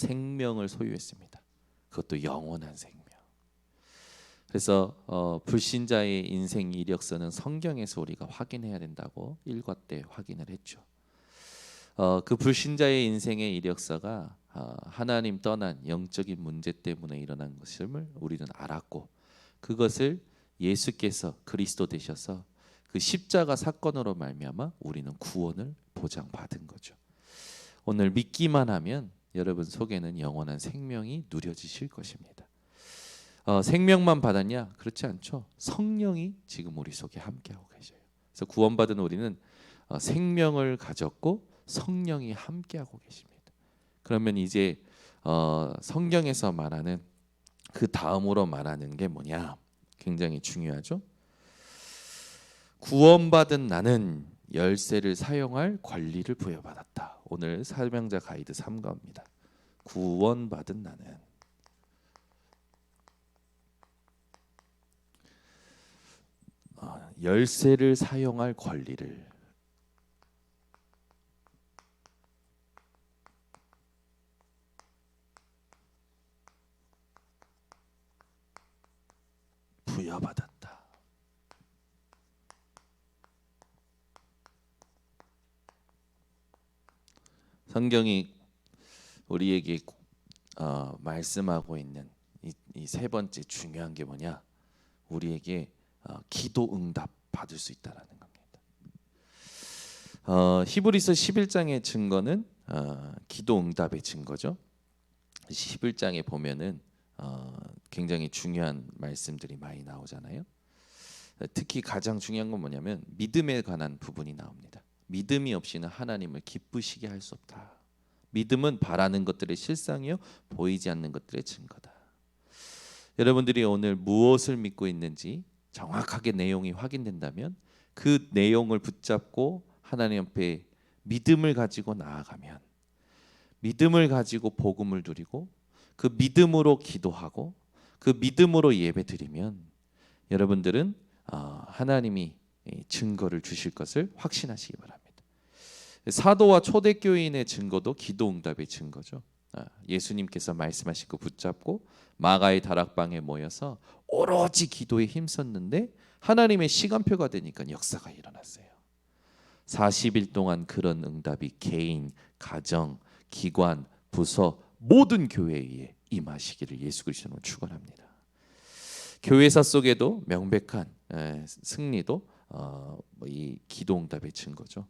생명을 소유했습니다. 그것도 영원한 생명. 그래서 어, 불신자의 인생 이력서는 성경에서 우리가 확인해야 된다고 일과 때 확인을 했죠. 어, 그 불신자의 인생의 이력서가 어, 하나님 떠난 영적인 문제 때문에 일어난 것임을 우리는 알았고 그것을 예수께서 그리스도 되셔서 그 십자가 사건으로 말미암아 우리는 구원을 보장받은 거죠. 오늘 믿기만 하면 여러분 속에는 영원한 생명이 누려지실 것입니다. 어, 생명만 받았냐? 그렇지 않죠. 성령이 지금 우리 속에 함께하고 계셔요. 그래서 구원받은 우리는 어, 생명을 가졌고 성령이 함께하고 계십니다. 그러면 이제 어, 성경에서 말하는 그 다음으로 말하는 게 뭐냐? 굉장히 중요하죠. 구원받은 나는 열쇠를 사용할 권리를 부여받았다. 오늘 사명자 가이드 3가입니다. 구원받은 나는 어, 열쇠를 사용할 권리를 부여받았다. 성경이 우리에게 어, 말씀하고 있는 이 세 번째 중요한 게 뭐냐? 우리에게 어, 기도 응답 받을 수 있다라는 겁니다. 어, 히브리서 11장의 증거는 어, 기도 응답의 증거죠. 11장에 보면은 어, 굉장히 중요한 말씀들이 많이 나오잖아요. 특히 가장 중요한 건 뭐냐면 믿음에 관한 부분이 나옵니다. 믿음이 없이는 하나님을 기쁘시게 할 수 없다. 믿음은 바라는 것들의 실상이요 보이지 않는 것들의 증거다. 여러분들이 오늘 무엇을 믿고 있는지 정확하게 내용이 확인된다면 그 내용을 붙잡고 하나님 앞에 믿음을 가지고 나아가면 믿음을 가지고 복음을 누리고 그 믿음으로 기도하고 그 믿음으로 예배드리면 여러분들은 어, 하나님이 증거를 주실 것을 확신하시기 바랍니다. 사도와 초대 교인의 증거도 기도 응답의 증거죠. 아, 예수님께서 말씀하신 거 붙잡고 마가의 다락방에 모여서 오로지 기도에 힘썼는데 하나님의 시간표가 되니까 역사가 일어났어요. 40일 동안 그런 응답이 개인, 가정, 기관, 부서 모든 교회에 임하시기를 예수 그리스도로 축원합니다. 교회사 속에도 명백한 승리도 어, 뭐이 기도응답의 증거죠.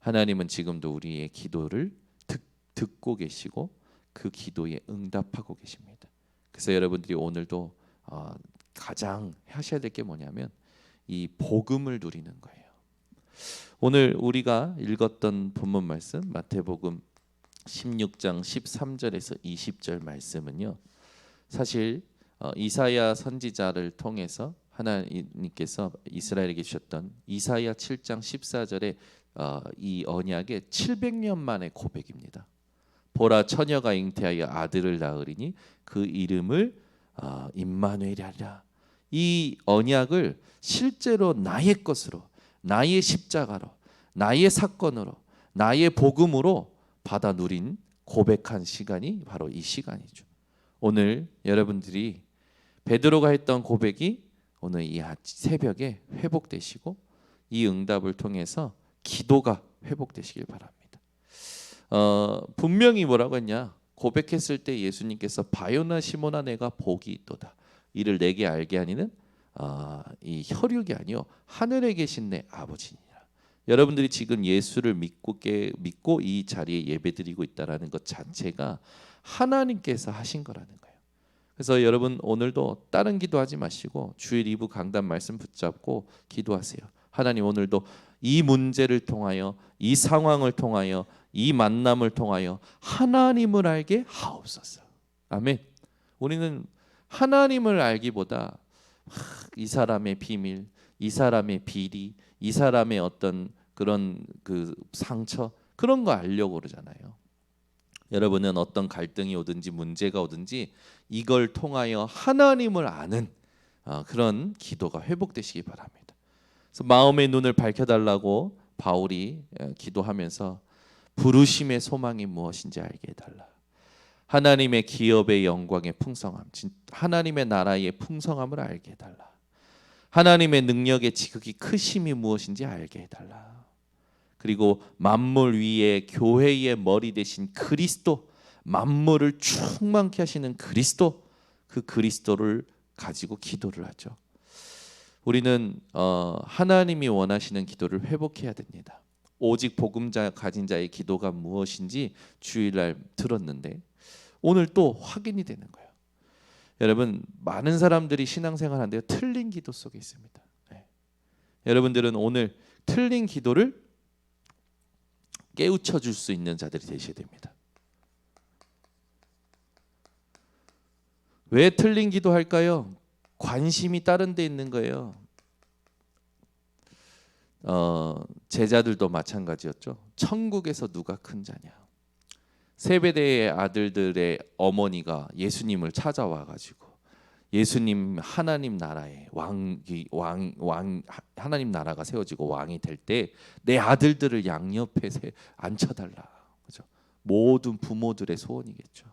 하나님은 지금도 우리의 기도를 듣, 듣고 계시고 그 기도에 응답하고 계십니다. 그래서 여러분들이 오늘도 어, 가장 하셔야 될 게 뭐냐면 이 복음을 누리는 거예요. 오늘 우리가 읽었던 본문 말씀 마태복음 16장 13절에서 20절 말씀은요. 사실 어, 이사야 선지자를 통해서 하나님께서 이스라엘에게 주셨던 이사야 7장 14절에 어, 이 언약의 700년 만의 고백입니다. 보라 처녀가 잉태하여 아들을 낳으리니 그 이름을 어, 임마누엘이라. 이 언약을 실제로 나의 것으로, 나의 십자가로, 나의 사건으로, 나의 복음으로 받아 누린 고백한 시간이 바로 이 시간이죠. 오늘 여러분들이 베드로가 했던 고백이 오늘 이 새벽에 회복되시고 이 응답을 통해서 기도가 회복되시길 바랍니다. 어, 분명히 뭐라고 했냐? 고백했을 때 예수님께서 바요나 시모나 내가 복이 있도다. 이를 내게 알게 하니는 어, 이 혈육이 아니요 하늘에 계신 내 아버지니라. 여러분들이 지금 예수를 믿고 깨, 믿고 이 자리에 예배드리고 있다라는 것 자체가 하나님께서 하신 거라는 거예요. 그래서 여러분 오늘도 다른 기도하지 마시고 주일 2부 강단 말씀 붙잡고 기도하세요. 하나님 오늘도 이 문제를 통하여 이 상황을 통하여 이 만남을 통하여 하나님을 알게 하옵소서. 아멘. 우리는 하나님을 알기보다 이 사람의 비밀, 이 사람의 비리, 이 사람의 어떤 그런 그 상처 그런 거 알려고 그러잖아요. 여러분은 어떤 갈등이 오든지 문제가 오든지 이걸 통하여 하나님을 아는 어, 그런 기도가 회복되시기 바랍니다. 그래서 마음의 눈을 밝혀달라고 바울이 기도하면서 부르심의 소망이 무엇인지 알게 해달라. 하나님의 기업의 영광의 풍성함, 진- 하나님의 나라의 풍성함을 알게 해달라. 하나님의 능력의 지극히 크심이 무엇인지 알게 해달라. 그리고 만물 위에 교회의 머리 대신 그리스도, 만물을 충만케 하시는 그리스도, 그 그리스도를 가지고 기도를 하죠. 우리는 어, 하나님이 원하시는 기도를 회복해야 됩니다. 오직 복음자 가진 자의 기도가 무엇인지 주일날 들었는데 오늘 또 확인이 되는 거예요. 여러분 많은 사람들이 신앙생활하는데 틀린 기도 속에 있습니다. 네. 여러분들은 오늘 틀린 기도를 깨우쳐 줄 수 있는 자들이 되셔야 됩니다. 왜 틀린 기도 할까요? 관심이 다른 데 있는 거예요. 어, 제자들도 마찬가지였죠. 천국에서 누가 큰 자냐? 세베대의 아들들의 어머니가 예수님을 찾아와 가지고 예수님 하나님 나라에 왕이 왕, 왕 하나님 나라가 세워지고 왕이 될 때 내 아들들을 양옆에 세- 앉혀 달라. 그죠? 모든 부모들의 소원이겠죠.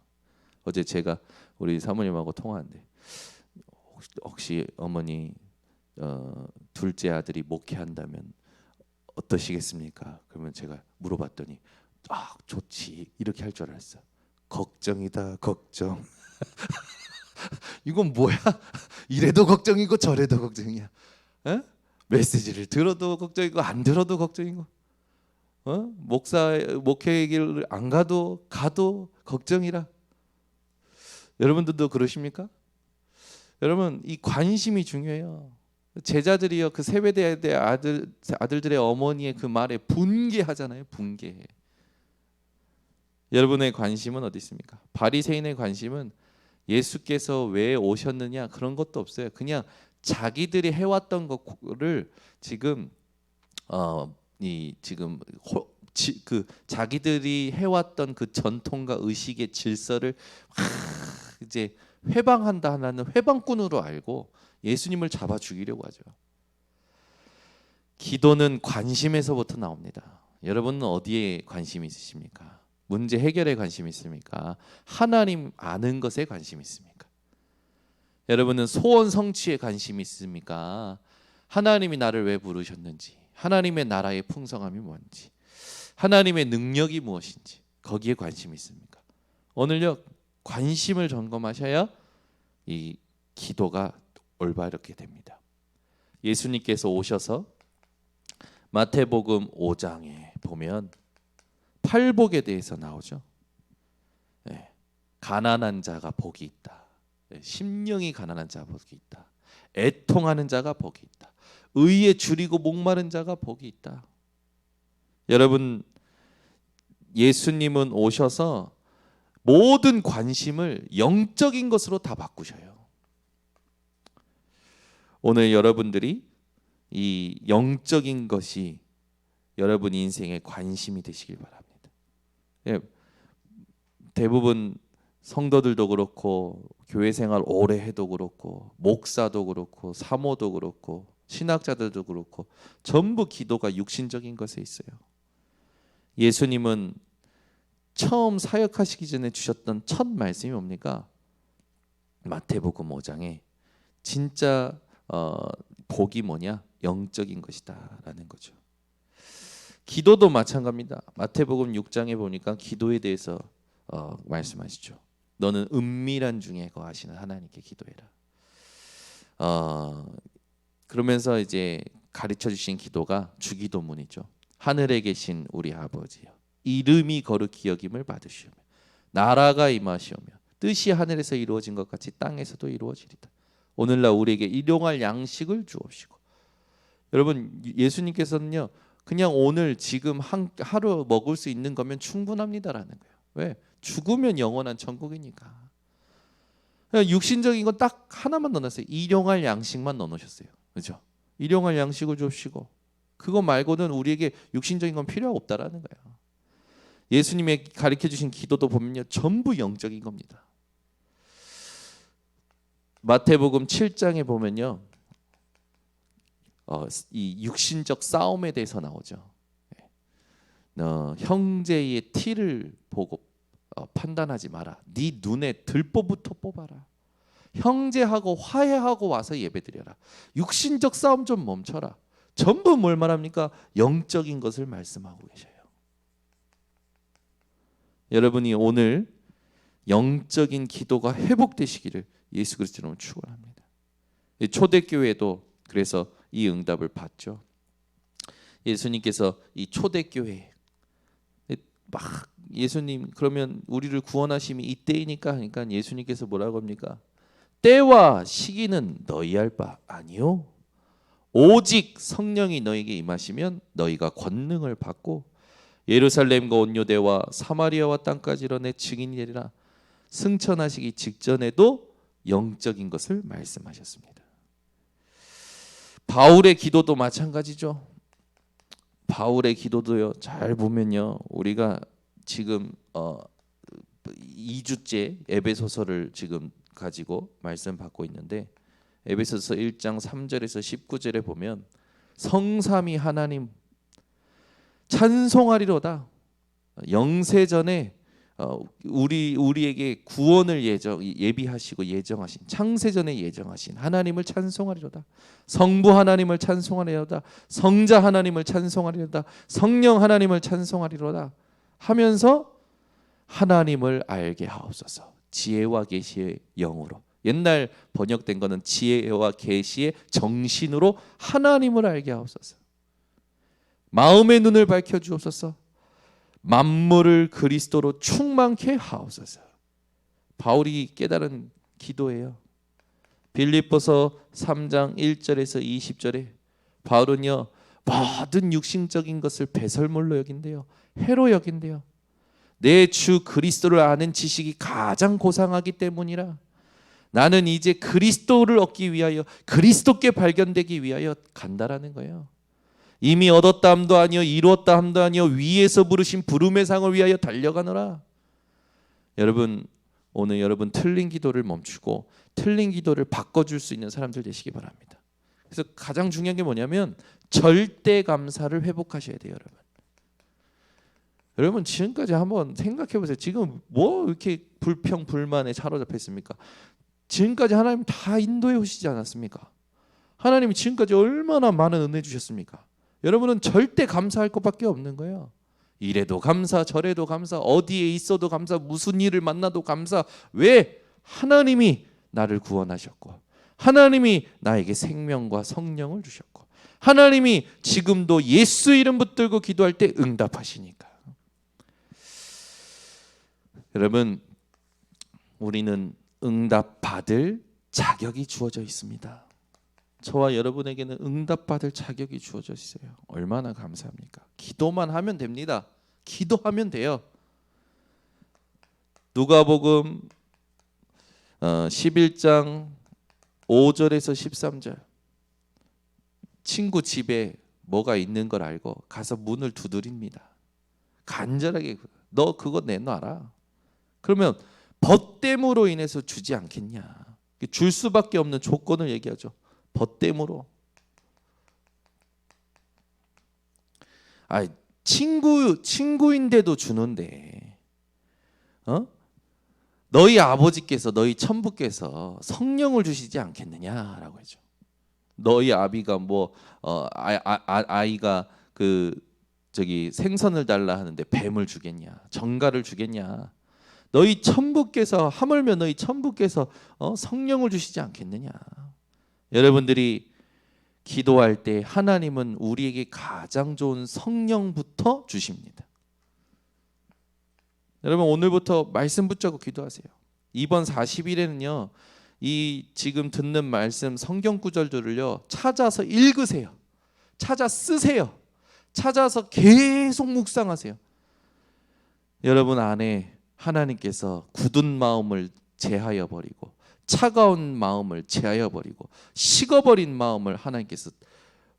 어제 제가 우리 사모님하고 혹시, 혹시 어머니 어, 둘째 아들이 목회한다면 어떠시겠습니까? 그러면 제가 물어봤더니 아 좋지 이렇게 할 줄 알았어. 걱정이다 걱정. 이건 뭐야? 이래도 걱정이고 저래도 걱정이야. 에? 메시지를 들어도 걱정이고 안 들어도 걱정이고. 어? 목사 목회 길을 안 가도 가도 걱정이라. 여러분들도 그러십니까? 여러분 이 관심이 중요해요. 제자들이요 그 세배대의 아들 아들들의 어머니의 그 말에 분개하잖아요. 분개. 여러분의 관심은 어디 있습니까? 바리새인의 관심은 예수께서 왜 오셨느냐 그런 것도 없어요. 그냥 자기들이 해왔던 거를 지금 어 이 지금 호, 지, 그 자기들이 해왔던 그 전통과 의식의 질서를 하, 이제 회방한다 하는 회방꾼으로 알고 예수님을 잡아 죽이려고 하죠. 기도는 관심에서부터 나옵니다. 여러분은 어디에 관심이 있으십니까? 문제 해결에 관심 있습니까? 하나님 아는 것에 관심 있습니까? 여러분은 소원 성취에 관심 있습니까? 하나님이 나를 왜 부르셨는지, 하나님의 나라의 풍성함이 뭔지, 하나님의 능력이 무엇인지 거기에 관심 있습니까? 오늘요 관심을 점검하셔야 이 기도가 올바르게 됩니다. 예수님께서 오셔서 마태복음 5장에 보면 팔복에 대해서 나오죠. 네. 가난한 자가 복이 있다. 네. 심령이 가난한 자가 복이 있다. 애통하는 자가 복이 있다. 의에 줄이고 목마른 자가 복이 있다. 여러분 예수님은 오셔서 모든 관심을 영적인 것으로 다 바꾸셔요. 오늘 여러분들이 이 영적인 것이 여러분 인생의 관심이 되시길 바랍니다. 예, 대부분 성도들도 그렇고 교회 생활 오래 해도 그렇고 목사도 그렇고 사모도 그렇고 신학자들도 그렇고 전부 기도가 육신적인 것에 있어요. 예수님은 처음 사역하시기 전에 주셨던 첫 말씀이 뭡니까? 마태복음 5장에 진짜 어, 복이 뭐냐? 영적인 것이다라는 거죠. 기도도 마찬가지입니다. 마태복음 6장에 보니까 기도에 대해서 어, 말씀하시죠. 너는 은밀한 중에 거하시는 하나님께 기도해라. 어, 그러면서 이제 가르쳐 주신 기도가 주기도문이죠. 하늘에 계신 우리 아버지요. 이름이 거룩히 여김을 받으시오며 나라가 임하시오며 뜻이 하늘에서 이루어진 것 같이 땅에서도 이루어지리다. 오늘날 우리에게 일용할 양식을 주옵시고 여러분 예수님께서는요 그냥 오늘 지금 한, 하루 먹을 수 있는 거면 충분합니다라는 거예요. 왜? 죽으면 영원한 천국이니까. 육신적인 건 딱 하나만 넣어놨어요. 일용할 양식만 넣어놓으셨어요. 그렇죠? 일용할 양식을 줍시고 그거 말고는 우리에게 육신적인 건 필요 없다라는 거예요. 예수님의 가르쳐 주신 기도도 보면요 전부 영적인 겁니다. 마태복음 7장에 보면요 어, 이 육신적 싸움에 대해서 나오죠. 어, 형제의 티를 보고 어, 판단하지 마라. 네 눈에 들보부터 뽑아라. 형제하고 화해하고 와서 예배드려라. 육신적 싸움 좀 멈춰라. 전부 뭘 말합니까? 영적인 것을 말씀하고 계셔요. 여러분이 오늘 영적인 기도가 회복되시기를 예수 그리스도로 축원합니다. 이 초대교회도 그래서 이 응답을 받죠. 예수님께서 이 초대교회 막 예수님 그러면 우리를 구원하심이 이때이니까 하니까 예수님께서 뭐라고 합니까? 때와 시기는 너희 할 바 아니요. 오직 성령이 너에게 임하시면 너희가 권능을 받고 예루살렘과 온 유대와 사마리아와 땅까지 이르내 증인이 되리라. 승천하시기 직전에도 영적인 것을 말씀하셨습니다. 바울의 기도도 마찬가지죠. 바울의 기도도요. 잘 보면요. 우리가 지금 어 2주째 에베소서를 지금 가지고 말씀 받고 있는데 에베소서 1장 3절에서 19절에 보면 성삼위 하나님 찬송하리로다. 영세전에 어, 우리 우리에게 구원을 예정 예비하시고 예정하신 창세전에 예정하신 하나님을 찬송하리로다. 성부 하나님을 찬송하리로다. 성자 하나님을 찬송하리로다. 성령 하나님을 찬송하리로다. 하면서 하나님을 알게 하옵소서. 지혜와 계시의 영으로. 옛날 번역된 거는 지혜와 계시의 정신으로 하나님을 알게 하옵소서. 마음의 눈을 밝혀 주옵소서. 만물을 그리스도로 충만케 하옵소서. 바울이 깨달은 기도예요. 빌립보서 3장 1절에서 20절에 바울은요 모든 육신적인 것을 배설물로 여긴대요. 해로 여긴대요. 내 주 그리스도를 아는 지식이 가장 고상하기 때문이라 나는 이제 그리스도를 얻기 위하여 그리스도께 발견되기 위하여 간다라는 거예요. 이미 얻었다 함도 아니요 이루었다 함도 아니요 위에서 부르신 부름의 상을 위하여 달려가노라. 여러분 오늘 여러분 틀린 기도를 멈추고 틀린 기도를 바꿔줄 수 있는 사람들 되시기 바랍니다. 그래서 가장 중요한 게 뭐냐면 절대 감사를 회복하셔야 돼요, 여러분. 여러분 지금까지 한번 생각해 보세요. 지금 뭐 이렇게 불평 불만에 사로잡혀 있습니까? 지금까지 하나님 다 인도해 오시지 않았습니까? 하나님이 지금까지 얼마나 많은 은혜 주셨습니까? 여러분은 절대 감사할 것밖에 없는 거예요. 이래도 감사, 저래도 감사, 어디에 있어도 감사, 무슨 일을 만나도 감사. 왜? 하나님이 나를 구원하셨고, 하나님이 나에게 생명과 성령을 주셨고, 하나님이 지금도 예수 이름 붙들고 기도할 때 응답하시니까. 여러분, 우리는 응답 받을 자격이 주어져 있습니다. 저와 여러분에게는 응답받을 자격이 주어져 있어요. 얼마나 감사합니까? 기도만 하면 됩니다. 기도하면 돼요. 누가복음 어, 11장 5절에서 13절 친구 집에 뭐가 있는 걸 알고 가서 문을 두드립니다. 간절하게 너 그거 내놔라. 그러면 벗됨으로 인해서 주지 않겠냐. 줄 수밖에 없는 조건을 얘기하죠. 벗됨으로. 아, 친구 친구인데도 주는데, 어? 너희 아버지께서 너희 천부께서 성령을 주시지 않겠느냐라고 했죠. 너희 아비가 뭐 어, 아, 아, 아, 아이가 그 저기 생선을 달라 하는데 뱀을 주겠냐, 정갈을 주겠냐. 너희 천부께서 하물며 너희 천부께서 어, 성령을 주시지 않겠느냐. 여러분들이 기도할 때 하나님은 우리에게 가장 좋은 성령부터 주십니다. 여러분 오늘부터 말씀 붙잡고 기도하세요. 이번 40일에는요. 이 지금 듣는 말씀 성경 구절들을요. 찾아서 읽으세요. 찾아 쓰세요. 찾아서 계속 묵상하세요. 여러분 안에 하나님께서 굳은 마음을 제하여 버리고 차가운 마음을 제하여 버리고 식어버린 마음을 하나님께서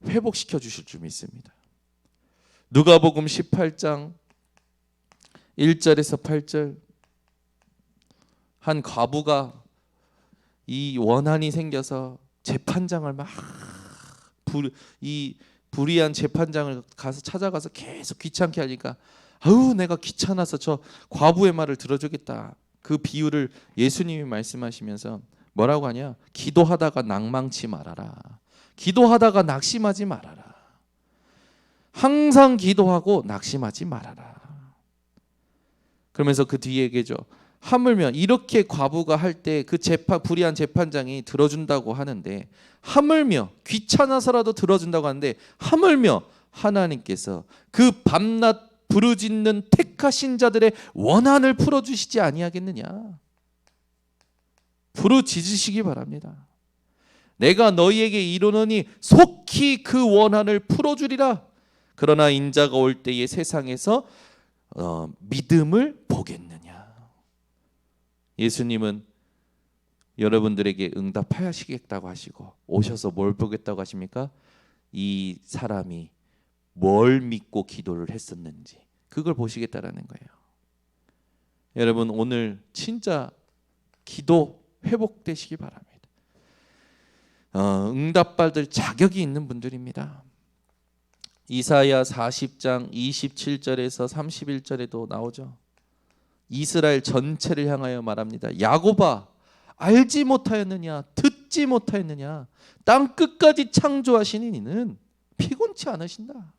회복시켜 주실 줄 믿습니다. 누가복음 18장 1절에서 8절 한 과부가 이 원한이 생겨서 재판장을 막 이 불의한 재판장을 가서 찾아가서 계속 귀찮게 하니까 아우 내가 귀찮아서 저 과부의 말을 들어주겠다. 그 비유를 예수님이 말씀하시면서 뭐라고 하냐? 기도하다가 낭망치 말아라. 기도하다가 낙심하지 말아라. 항상 기도하고 낙심하지 말아라. 그러면서 그 뒤에 얘기죠. 하물며 이렇게 과부가 할 때 그 재판 불의한 재판장이 들어준다고 하는데 하물며 귀찮아서라도 들어준다고 하는데 하물며 하나님께서 그 밤낮 부르짖는 택하신 자들의 원한을 풀어 주시지 아니하겠느냐? 부르짖으시기 바랍니다. 내가 너희에게 이르노니 속히 그 원한을 풀어 주리라. 그러나 인자가 올 때에 세상에서 어, 믿음을 보겠느냐? 예수님은 여러분들에게 응답하시겠다고 하시고 오셔서 뭘 보겠다고 하십니까? 이 사람이 뭘 믿고 기도를 했었는지 그걸 보시겠다라는 거예요. 여러분 오늘 진짜 기도 회복되시기 바랍니다. 어, 응답받을 자격이 있는 분들입니다. 이사야 40장 27절에서 31절에도 나오죠. 이스라엘 전체를 향하여 말합니다. 야고바 알지 못하였느냐 듣지 못하였느냐 땅 끝까지 창조하신 이는 피곤치 않으신다.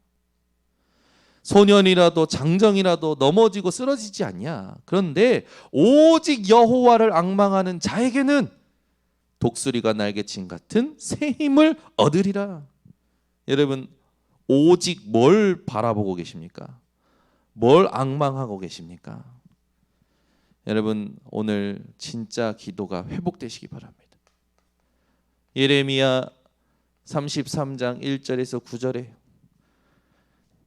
소년이라도 장정이라도 넘어지고 쓰러지지 않냐. 그런데 오직 여호와를 앙망하는 자에게는 독수리가 날개친 같은 새 힘을 얻으리라. 여러분 오직 뭘 바라보고 계십니까? 뭘 앙망하고 계십니까? 여러분 오늘 진짜 기도가 회복되시기 바랍니다. 예레미야 33장 1절에서 9절에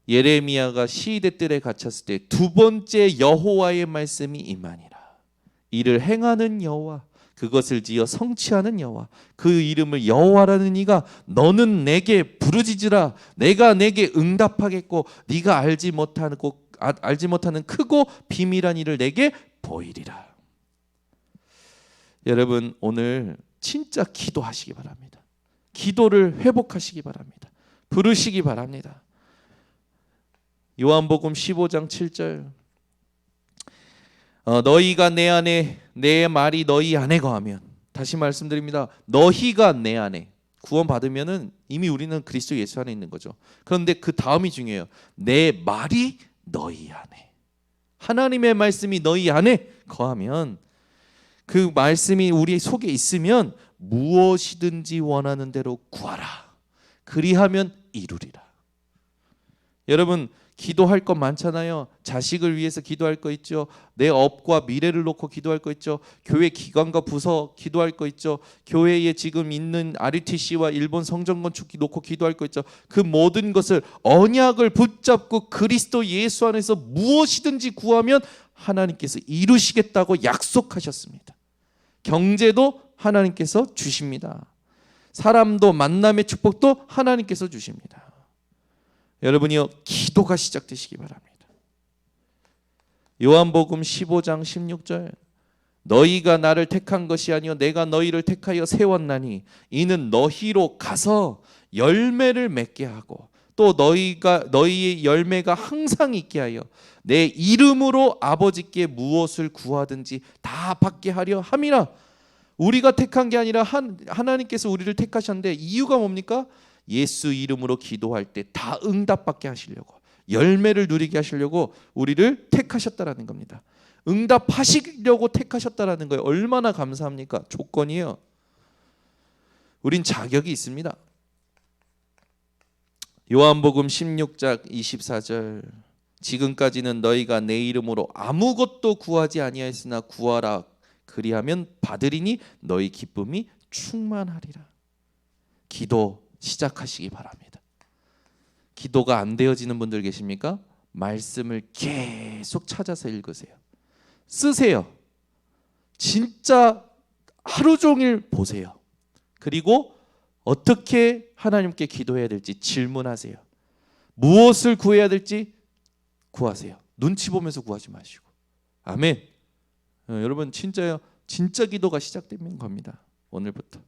예레미야가 시대 뜰에 갇혔을 때 두 번째 여호와의 말씀이 임하니라. 이를 행하는 여호와 그것을 지어 성취하는 여호와 그 이름을 여호와라는 이가 너는 내게 부르짖으라 내가 내게 응답하겠고 네가 알지 못하고 아, 알지 못하는 크고 비밀한 일을 내게 보이리라. 여러분 오늘 진짜 기도하시기 바랍니다. 기도를 회복하시기 바랍니다. 부르시기 바랍니다. 요한복음 15장 7절 어, 너희가 내 안에 내 말이 너희 안에 거하면 다시 말씀드립니다. 너희가 내 안에 구원 받으면은 이미 우리는 그리스도 예수 안에 있는 거죠. 그런데 그 다음이 중요해요. 내 말이 너희 안에 하나님의 말씀이 너희 안에 거하면 그 말씀이 우리 속에 있으면 무엇이든지 원하는 대로 구하라. 그리하면 이루리라. 여러분 기도할 것 많잖아요. 자식을 위해서 기도할 거 있죠. 내 업과 미래를 놓고 기도할 거 있죠. 교회 기관과 부서 기도할 거 있죠. 교회에 지금 있는 RUTC와 일본 성전 건축 놓고 기도할 거 있죠. 그 모든 것을 언약을 붙잡고 그리스도 예수 안에서 무엇이든지 구하면 하나님께서 이루시겠다고 약속하셨습니다. 경제도 하나님께서 주십니다. 사람도 만남의 축복도 하나님께서 주십니다. 여러분이요 기도가 시작되시기 바랍니다. 요한복음 15장 16절 너희가 나를 택한 것이 아니요 내가 너희를 택하여 세웠나니 이는 너희로 가서 열매를 맺게 하고 또 너희가 너희의 열매가 항상 있게 하여 내 이름으로 아버지께 무엇을 구하든지 다 받게 하려 함이라 우리가 택한 게 아니라 한, 하나님께서 우리를 택하셨는데 이유가 뭡니까? 예수 이름으로 기도할 때 다 응답받게 하시려고 열매를 누리게 하시려고 우리를 택하셨다라는 겁니다. 응답하시려고 택하셨다라는 거예요. 얼마나 감사합니까? 조건이에요. 우린 자격이 있습니다. 요한복음 16장 24절 지금까지는 너희가 내 이름으로 아무것도 구하지 아니하였으나 구하라 그리하면 받으리니 너희 기쁨이 충만하리라. 기도 시작하시기 바랍니다. 기도가 안 되어지는 분들 계십니까? 말씀을 계속 찾아서 읽으세요. 쓰세요. 진짜 하루 종일 보세요. 그리고 어떻게 하나님께 기도해야 될지 질문하세요. 무엇을 구해야 될지 구하세요. 눈치 보면서 구하지 마시고. 아멘. 어, 여러분 진짜요. 진짜 기도가 시작되는 겁니다. 오늘부터.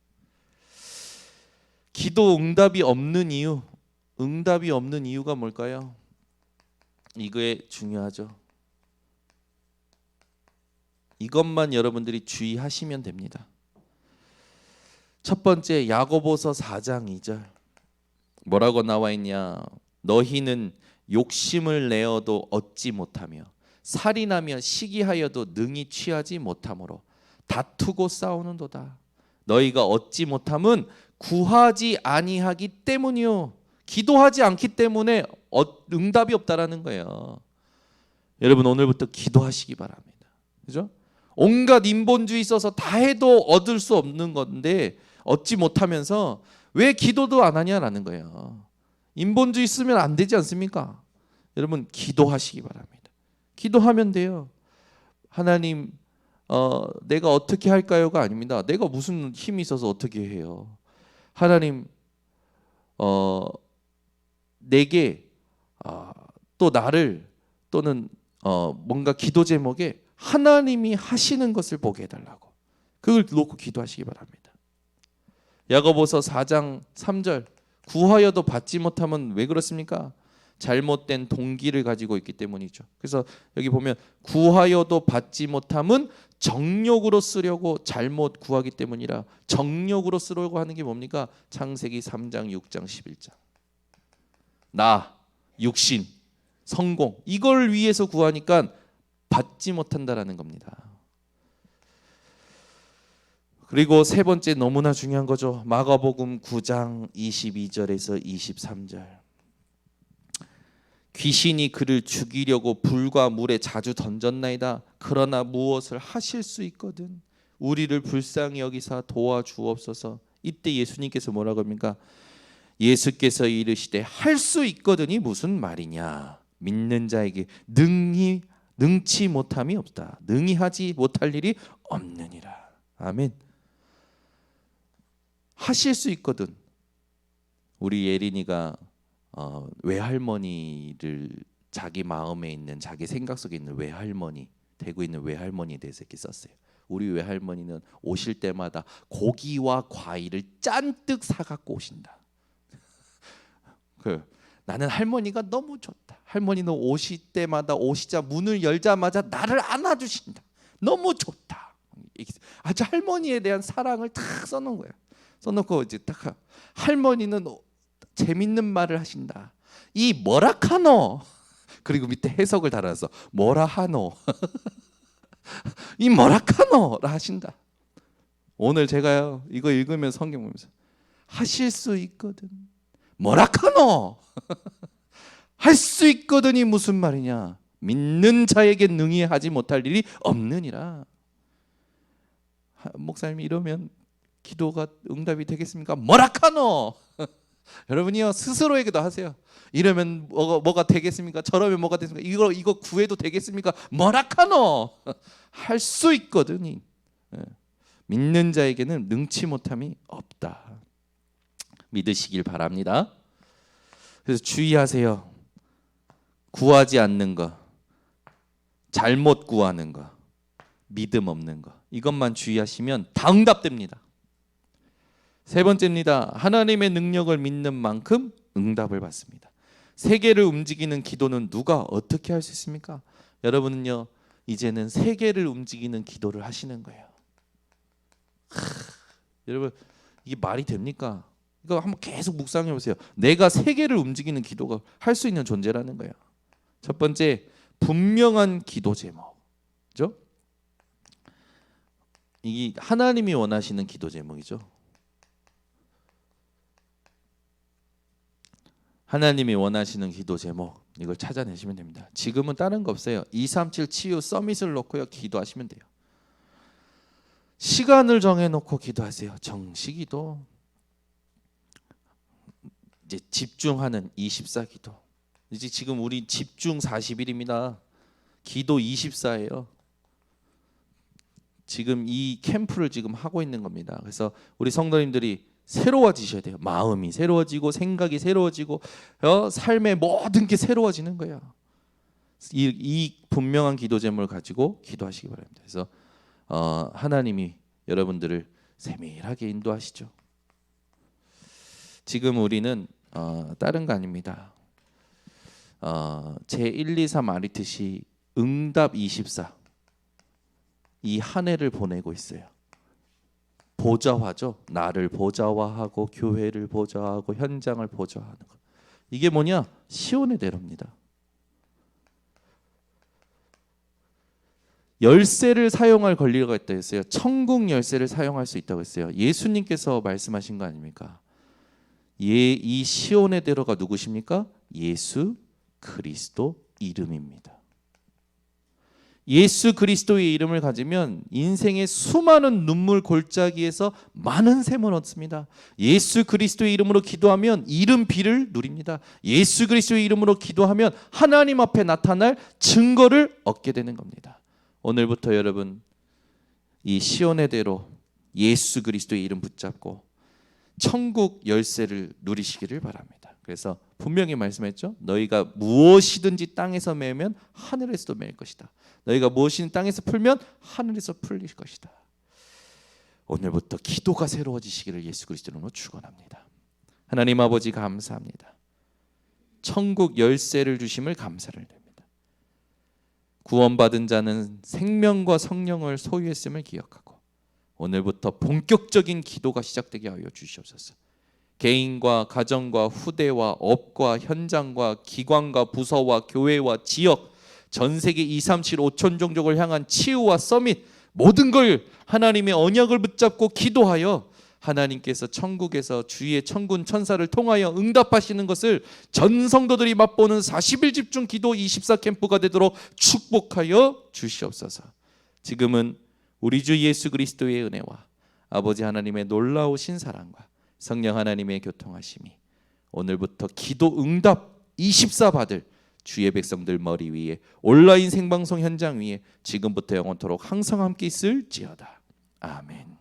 기도 응답이 없는 이유, 응답이 없는 이유가 뭘까요? 이거에 중요하죠. 이것만 여러분들이 주의하시면 됩니다. 첫 번째 야고보서 4장 2절 뭐라고 나와 있냐? 너희는 욕심을 내어도 얻지 못하며 살인하며 시기하여도 능히 취하지 못하므로 다투고 싸우는도다. 너희가 얻지 못함은 구하지 아니하기 때문이요. 기도하지 않기 때문에 어- 응답이 없다라는 거예요. 여러분 오늘부터 기도하시기 바랍니다. 그죠? 온갖 인본주의 있어서 다 해도 얻을 수 없는 건데 얻지 못하면서 왜 기도도 안 하냐라는 거예요. 인본주의 쓰면 안 되지 않습니까? 여러분 기도하시기 바랍니다. 기도하면 돼요. 하나님 어, 내가 어떻게 할까요가 아닙니다. 내가 무슨 힘이 있어서 어떻게 해요? 하나님 어, 내게 아, 또 나를 또는 어, 뭔가 기도 제목에 하나님이 하시는 것을 보게 해달라고 그걸 놓고 기도하시기 바랍니다. 야고보서 4장 3절 구하여도 받지 못하면 왜 그렇습니까? 잘못된 동기를 가지고 있기 때문이죠. 그래서 여기 보면 구하여도 받지 못함은 정욕으로 쓰려고 잘못 구하기 때문이라 정욕으로 쓰려고 하는 게 뭡니까? 창세기 3장 6장 11장 나 육신 성공 이걸 위해서 구하니까 받지 못한다라는 겁니다. 그리고 세 번째 너무나 중요한 거죠. 마가복음 9장 22절에서 23절. 귀신이 그를 죽이려고 불과 물에 자주 던졌나이다. 그러나 무엇을 하실 수 있거든. 우리를 불쌍히 여기사 도와주옵소서. 이때 예수님께서 뭐라고 합니까? 예수께서 이르시되 할 수 있거든이 무슨 말이냐? 믿는 자에게 능히 능치 못함이 없다. 능히 하지 못할 일이 없느니라. 아멘. 하실 수 있거든. 우리 예린이가 어, 외할머니를 자기 마음에 있는 자기 생각 속에 있는 외할머니 되고 있는 외할머니에 대해서 이렇게 썼어요. 우리 외할머니는 오실 때마다 고기와 과일을 잔뜩 사 갖고 오신다. 그 나는 할머니가 너무 좋다. 할머니는 오실 때마다 오시자 문을 열자마자 나를 안아주신다. 너무 좋다. 아주 할머니에 대한 사랑을 탁 써놓은 거예요. 써놓고 이제 딱 할머니는 재밌는 말을 하신다. 이 뭐라 카노? 그리고 밑에 해석을 달아서 뭐라 하노? 이 뭐라 카노라 하신다. 오늘 제가요 이거 읽으면 성경 보면서 하실 수 있거든. 뭐라 카노? 할 수 있거든이 무슨 말이냐? 믿는 자에게 능히 하지 못할 일이 없느니라. 하, 목사님이 이러면 기도가 응답이 되겠습니까? 뭐라 카노? 여러분이요 스스로에게도 하세요. 이러면 뭐가, 뭐가 되겠습니까? 저러면 뭐가 되겠습니까? 이거 이거 구해도 되겠습니까? 뭐라카노 할 수 있거든요. 예. 믿는 자에게는 능치 못함이 없다. 믿으시길 바랍니다. 그래서 주의하세요. 구하지 않는 거, 잘못 구하는 거, 믿음 없는 거 이것만 주의하시면 다 응답됩니다. 세 번째입니다. 하나님의 능력을 믿는 만큼 응답을 받습니다. 세계를 움직이는 기도는 누가 어떻게 할 수 있습니까? 여러분은요 이제는 세계를 움직이는 기도를 하시는 거예요. 하, 여러분 이게 말이 됩니까? 이거 한번 계속 묵상해 보세요. 내가 세계를 움직이는 기도가 할 수 있는 존재라는 거예요. 첫 번째 분명한 기도 제목죠. 이 하나님이 원하시는 기도 제목이죠. 하나님이 원하시는 기도 제목 이걸 찾아내시면 됩니다. 지금은 다른 거 없어요. 237 치유 서밋을 놓고요 기도하시면 돼요. 시간을 정해 놓고 기도하세요. 정시 기도 이제 집중하는 24 기도. 이제 지금 우리 집중 40일입니다. 기도 24예요. 지금 이 캠프를 지금 하고 있는 겁니다. 그래서 우리 성도님들이 새로워지셔야 돼요. 마음이 새로워지고 생각이 새로워지고 어, 삶의 모든 게 새로워지는 거예요. 이, 이 분명한 기도 제목을 가지고 기도하시기 바랍니다. 그래서 어, 하나님이 여러분들을 세밀하게 인도하시죠. 지금 우리는 어, 다른 거 아닙니다. 어, 제 1, 2, 3 아리트시 응답 24 이 한 해를 보내고 있어요. 보좌화죠. 나를 보좌화하고 교회를 보좌하고 현장을 보좌하는 거. 이게 뭐냐? 시온의 대로입니다. 열쇠를 사용할 권리가 있다 했어요. 천국 열쇠를 사용할 수 있다고 했어요. 예수님께서 말씀하신 거 아닙니까? 예, 이 시온의 대로가 누구십니까? 예수 그리스도 이름입니다. 예수 그리스도의 이름을 가지면 인생의 수많은 눈물 골짜기에서 많은 샘을 얻습니다. 예수 그리스도의 이름으로 기도하면 이름 비를 누립니다. 예수 그리스도의 이름으로 기도하면 하나님 앞에 나타날 증거를 얻게 되는 겁니다. 오늘부터 여러분 이 시온의 대로 예수 그리스도의 이름 붙잡고 천국 열쇠를 누리시기를 바랍니다. 그래서 분명히 말씀했죠. 너희가 무엇이든지 땅에서 매면 하늘에서도 매일 것이다. 너희가 무엇이든 땅에서 풀면 하늘에서 풀릴 것이다. 오늘부터 기도가 새로워지시기를 예수 그리스도로 축원합니다. 하나님 아버지 감사합니다. 천국 열쇠를 주심을 감사를 드립니다. 구원받은 자는 생명과 성령을 소유했음을 기억하고 오늘부터 본격적인 기도가 시작되게 하여 주시옵소서. 개인과 가정과 후대와 업과 현장과 기관과 부서와 교회와 지역 전 세계 2, 3, 7, 5천 종족을 향한 치유와 서밋 모든 걸 하나님의 언약을 붙잡고 기도하여 하나님께서 천국에서 주의 천군 천사를 통하여 응답하시는 것을 전 성도들이 맛보는 40일 집중 기도 24 캠프가 되도록 축복하여 주시옵소서. 지금은 우리 주 예수 그리스도의 은혜와 아버지 하나님의 놀라우신 사랑과 성령 하나님의 교통하심이 오늘부터 기도 응답 24 받을 주의 백성들 머리 위에 온라인 생방송 현장 위에 지금부터 영원토록 항상 함께 있을지어다. 아멘.